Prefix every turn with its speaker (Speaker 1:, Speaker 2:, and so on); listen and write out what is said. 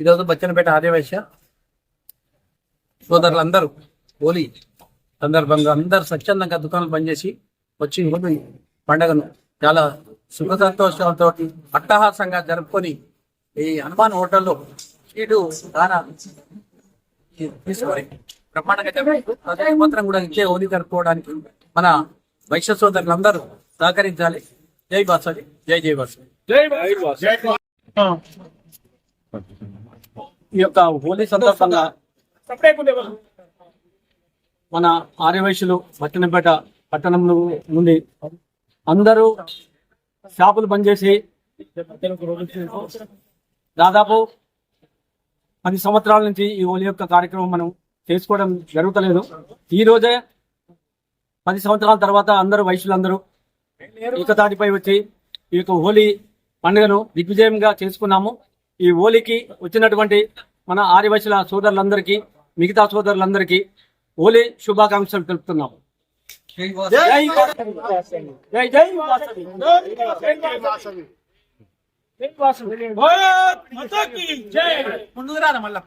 Speaker 1: ఈరోజు బచ్చనపేట ఆర్యవైశ్య సోదరులందరూ హోలీ సందర్భంగా అందరు స్వచ్ఛందంగా దుకాణాలు పనిచేసి వచ్చి హోలీ పండగను చాలా సుఖ సంతోషాలతో అట్టహాసంగా జరుపుకొని ఈ హనుమాన్ హోటల్లో ఇటు దానా తీసుకొని బ్రహ్మాండంగా కూడా ఇచ్చే హోలీ జరుపుకోవడానికి మన వైశ్య సోదరులందరూ సహకరించాలి. జై బాసరి జై జై బాసరి ఈ యొక్క హోలీ సందర్భంగా మన ఆర్యవైశ్యులు పట్టణంపేట పట్టణం నుండి అందరూ షాపులు బంద్ చేసి దాదాపు పది సంవత్సరాల నుంచి ఈ హోలీ యొక్క కార్యక్రమం మనం చేసుకోవడం జరుగుతలేదు. ఈ రోజే పది సంవత్సరాల తర్వాత అందరూ వైశ్యులందరూ ఏకతాటిపై వచ్చి ఈ యొక్క హోలీ పండుగను దిగ్విజయంగా చేసుకున్నాము ఈ హోలీకి వచ్చినటువంటి మన ఆర్యవైశ్యుల సోదరులందరికీ మిగతా సోదరులందరికీ హోలీ శుభాకాంక్షలు తెలుపుతున్నాము జై వాసవి. జై జై వాసవి. ముందుకు మళ్ళీ.